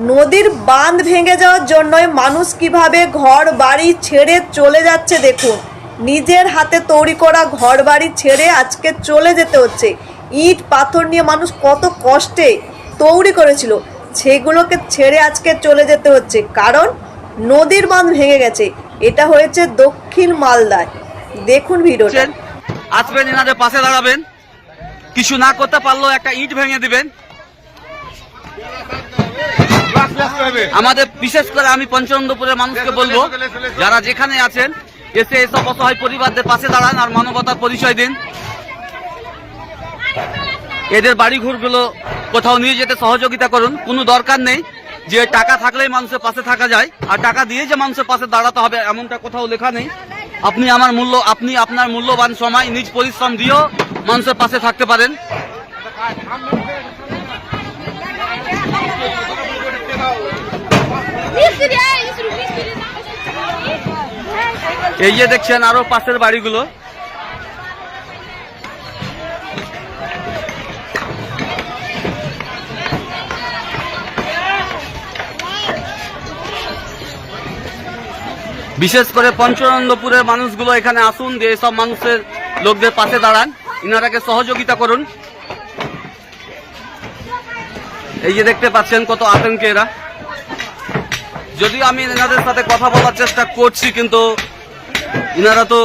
নদীর বাঁধ ভেঙে যাওয়ার জন্যই মানুষ কীভাবে ঘর বাড়ি ছেড়ে চলে যাচ্ছে দেখুন। নিজের হাতে তৈরি করা ঘর বাড়ি ছেড়ে আজকে চলে যেতে হচ্ছে। ইট, পাথর নিয়ে মানুষ কত কষ্টে তৈরি করেছিল। সেগুলোকে ছেড়ে আজকে চলে যেতে হচ্ছে। কারণ নদীর বাঁধ ভেঙে গেছে। এটা হয়েছে দক্ষিণ মালদায়। দেখুন ভিডিওটা। আসবেন, এনাদের পাশে দাঁড়াবেন। কিছু না করতে পারলেও একটা ইট ভেঙে দিবেন। আমাদের বিশেষ করে আমি পঞ্চনন্দপুরের মানুষকে বলব যারা যেখানে আছেন এসে এসব অসহায় পরিবারদের পাশে দাঁড়ান আর মানবতার পরিচয় দিন। এদের বাড়ি বাড়িঘরগুলো কোথাও নিয়ে যেতে সহযোগিতা করুন। কোনো দরকার নেই যে টাকা থাকলেই মানুষের পাশে থাকা যায় আর টাকা দিয়ে যে মানুষের পাশে দাঁড়াতে হবে এমনটা কোথাও লেখা নেই। আপনি আমার মূল্য আপনি আপনার মূল্যবান সময় নিজ পরিশ্রম দিয়েও মানুষের পাশে থাকতে পারেন। এই যে দেখছেন আরও পাশের বাড়িগুলো। বিশেষ করে পঞ্চনন্দপুরের মানুষগুলো এখানে আসুন, যে সব মানুষের লোকদের পাশে দাঁড়ান। ইনারাকে সহযোগিতা করুন। এই যে দেখতে পাচ্ছেন কত আতঙ্কে এরা। যদিও আমি এনাদের সাথে কথা বলার চেষ্টা করছি, কিন্তু ইনারা তো